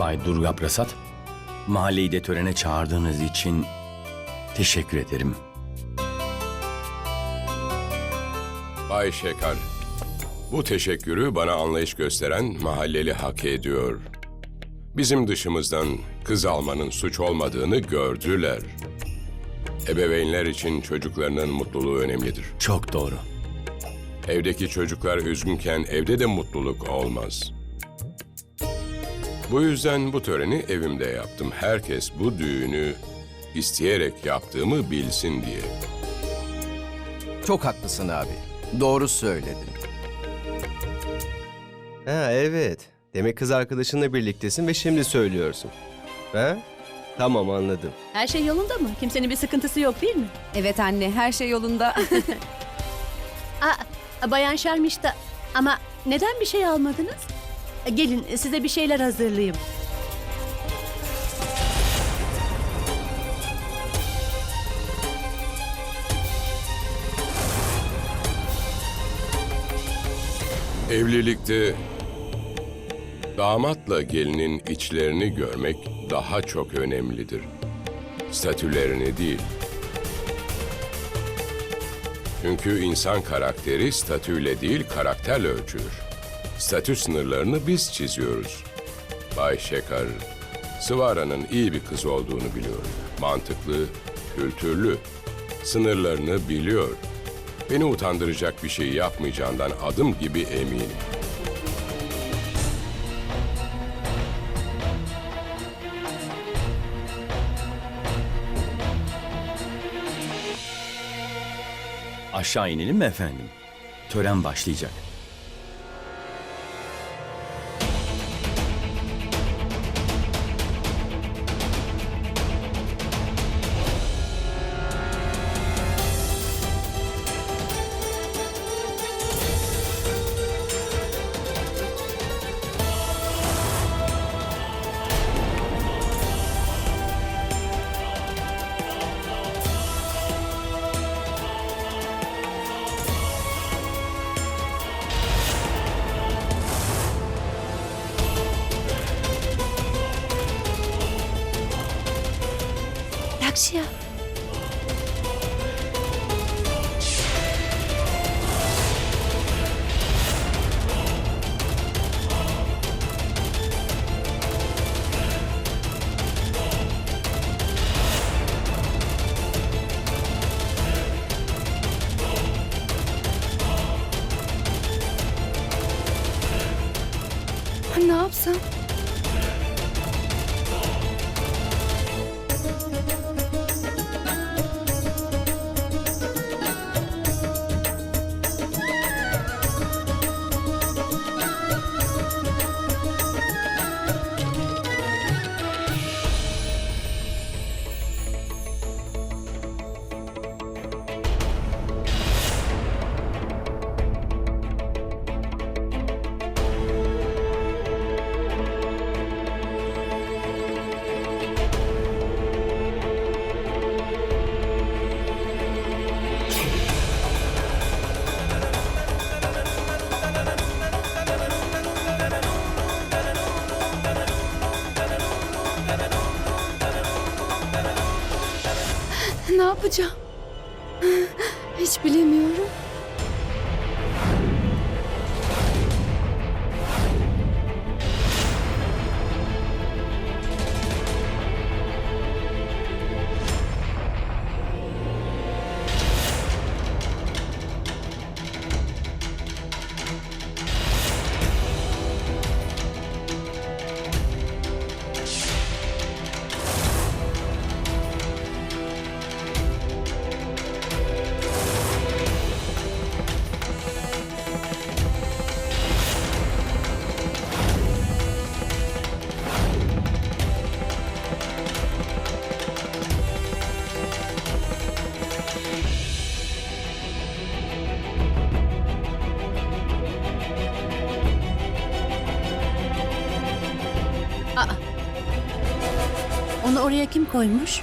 Bay Durga Prasad, mahalleyi de törene çağırdığınız için teşekkür ederim. Bay Şekar, bu teşekkürü bana anlayış gösteren mahalleli hak ediyor. Bizim dışımızdan kız almanın suç olmadığını gördüler. Ebeveynler için çocuklarının mutluluğu önemlidir. Çok doğru. Evdeki çocuklar üzgünken evde de mutluluk olmaz. Bu yüzden bu töreni evimde yaptım. Herkes bu düğünü isteyerek yaptığımı bilsin diye. Çok haklısın abi. Doğru söyledin. Ha evet. Demek kız arkadaşınla birliktesin ve şimdi söylüyorsun. Ha? Tamam anladım. Her şey yolunda mı? Kimsenin bir sıkıntısı yok değil mi? Evet anne her şey yolunda. Aa, Bayan Şermiş'te ama neden bir şey almadınız? Gelin size bir şeyler hazırlayayım. Evlilikte damatla gelinin içlerini görmek daha çok önemlidir. Statülerini değil. Çünkü insan karakteri statüyle değil karakterle ölçülür. Statü sınırlarını biz çiziyoruz. Bay Şekar, Sıvara'nın iyi bir kız olduğunu biliyorum. Mantıklı, kültürlü, sınırlarını biliyor. Beni utandıracak bir şey yapmayacağından adım gibi eminim. Aşağı inelim mi efendim? Tören başlayacak. Lakşya. ne yapsam? Ne yapacağım? Hiç bilemiyorum. Onu oraya kim koymuş?